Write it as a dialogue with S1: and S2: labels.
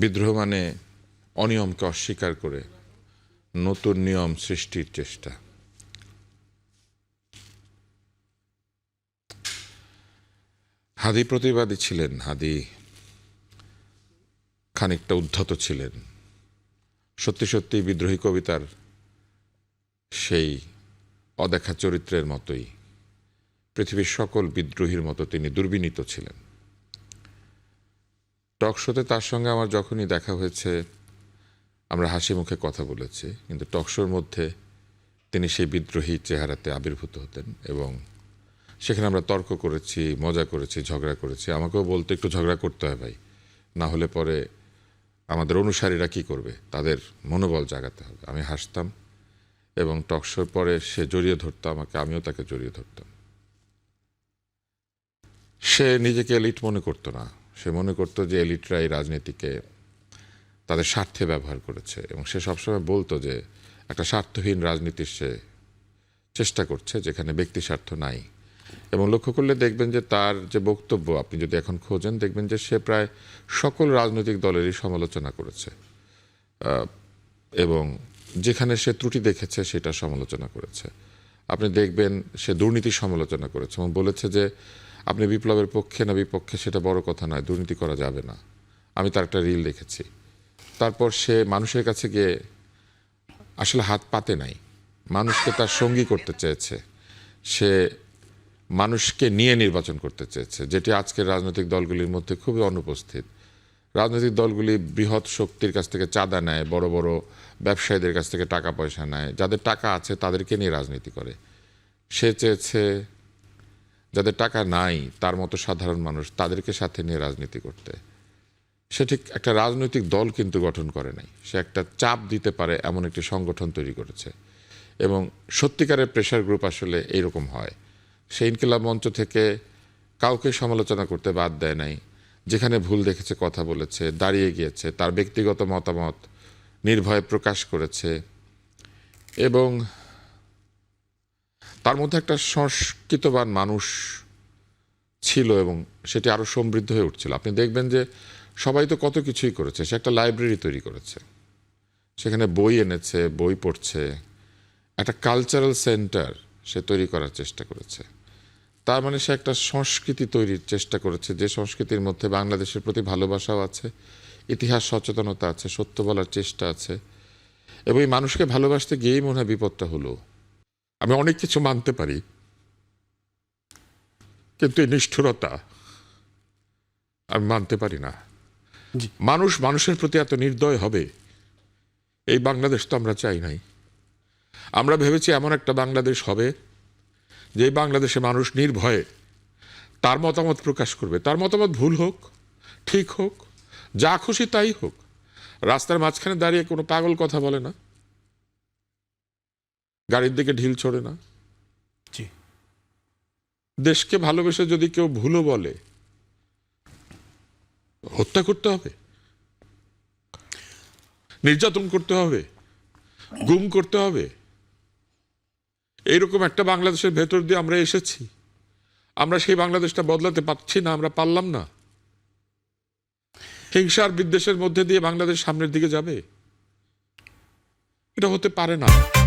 S1: বিদ্রোহ মানে অনিয়মকে অস্বীকার করে নতুন নিয়ম সৃষ্টির চেষ্টা। হাদি প্রতিবাদী ছিলেন, হাদি খানিকটা উদ্ধত ছিলেন। সত্যি সত্যি বিদ্রোহী কবিতার সেই অদেখা চরিত্রের মতোই পৃথিবীর সকল বিদ্রোহীর মতো তিনি দুর্বিনীত ছিলেন। টক শোতে তার সঙ্গে আমার যখনই দেখা হয়েছে, আমরা হাসি মুখে কথা বলেছি, কিন্তু টক শোর মধ্যে তিনি সেই বিদ্রোহী চেহারাতে আবির্ভূত হতেন এবং সেখানে আমরা তর্ক করেছি, মজা করেছি, ঝগড়া করেছি। আমাকেও বলতে, একটু ঝগড়া করতে হয় ভাই। না হলে পরে আমাদের অনুসারীরা কি করবে? তাদের মনোবল জাগাতে হবে। আমি হাসতাম এবং টকশোর পরে সে জড়িয়ে ধরতো আমাকে, আমিও তাকে জড়িয়ে ধরতাম। সে নিজেকে এলিট মনে করতো না। সে মনে করতো যে এলিটরা এই রাজনীতিকে তাদের স্বার্থে ব্যবহার করেছে এবং সে সবসময় বলতো যে একটা স্বার্থহীন রাজনীতির সে চেষ্টা করছে যেখানে ব্যক্তি স্বার্থ নাই। এবং লক্ষ্য করলে দেখবেন যে তার যে বক্তব্য আপনি যদি এখন খোঁজেন, দেখবেন যে সে প্রায় সকল রাজনৈতিক দলেরই সমালোচনা করেছে। এবং যেখানে সে ত্রুটি দেখেছে সেটা সমালোচনা করেছে। আপনি দেখবেন সে দুর্নীতি সমালোচনা করেছে এবং বলেছে যে আপনি বিপ্লবের পক্ষে না বিপক্ষে সেটা বড় কথা নয়, দুর্নীতি করা যাবে না। আমি তার একটা রিল দেখেছি। তারপর সে মানুষের কাছে গিয়ে আসলে হাত পাতে নাই। মানুষকে তার সঙ্গী করতে চেয়েছে। সে মানুষকে নিয়ে নির্বাচন করতে চেয়েছে, যেটি আজকের রাজনৈতিক দলগুলির মধ্যে খুবই অনুপস্থিত। রাজনৈতিক দলগুলি বৃহৎ শক্তির কাছ থেকে চাঁদা নেয়, বড় বড় ব্যবসায়ীদের কাছ থেকে টাকা পয়সা নেয়। যাদের টাকা আছে তাদেরকে নিয়ে রাজনীতি করে। সে চেয়েছে যাদের টাকা নাই, তার মতো সাধারণ মানুষ তাদেরকে সাথে নিয়ে রাজনীতি করতে। সে ঠিক একটা রাজনৈতিক দল কিন্তু গঠন করে নাই। সে একটা চাপ দিতে পারে এমন একটি সংগঠন তৈরি করেছে। এবং সত্যিকারের প্রেশার গ্রুপ আসলে এইরকম হয়। সে ইনকিলাব মঞ্চ থেকে কাউকে সমালোচনা করতে বাদ দেয় নাই। যেখানে ভুল দেখেছে, কথা বলেছে, দাঁড়িয়ে গিয়েছে, তার ব্যক্তিগত মতামত নির্ভয়ে প্রকাশ করেছে। এবং তার মধ্যে একটা সংস্কৃতবান মানুষ ছিল এবং সেটি আরও সমৃদ্ধ হয়ে উঠছিল। আপনি দেখবেন যে সবাই তো কত কিছুই করেছে। সে একটা লাইব্রেরি তৈরি করেছে। সেখানে বই এনেছে, বই পড়ছে। একটা কালচারাল সেন্টার সে তৈরি করার চেষ্টা করেছে। তার মানে সে একটা সংস্কৃতি তৈরির চেষ্টা করেছে। যে সংস্কৃতির মধ্যে বাংলাদেশের প্রতি ভালোবাসাও আছে, ইতিহাস সচেতনতা আছে, সত্য বলার চেষ্টা আছে। এবং এই মানুষকে ভালোবাসতে গিয়েই মনে হয় বিপদটা হলো। আমি অনেক কিছু মানতে পারি কিন্তু এই নিষ্ঠুরতা আমি মানতে পারি না। মানুষ মানুষের প্রতি এত নির্দয় হবে এই বাংলাদেশ তো আমরা চাই নাই। আমরা ভেবেছি এমন একটা বাংলাদেশ হবে যে বাংলাদেশে মানুষ নির্ভয়ে তার মতামত প্রকাশ করবে। তার মতামত ভুল হোক ঠিক হোক যা খুশি তাই হোক রাস্তার মাঝখানে দাঁড়িয়ে কোনো পাগল কথা বলে না। গাড়ির দিকে ঢিল ছড়ে না।
S2: জি।
S1: দেশকে ভালোবেসে যদি কেউ ভুলও বলে হত্যা করতে হবে নির্যাতন করতে হবে গুম করতে হবে। এইরকম একটা বাংলাদেশের ভেতর দিয়ে আমরা এসেছি। আমরা সেই বাংলাদেশটা বদলাতে পারছি না আমরা পারলাম না। হিংসার বিদ্বেষের মধ্যে দিয়ে বাংলাদেশ সামনের দিকে যাবে। এটা হতে পারে না।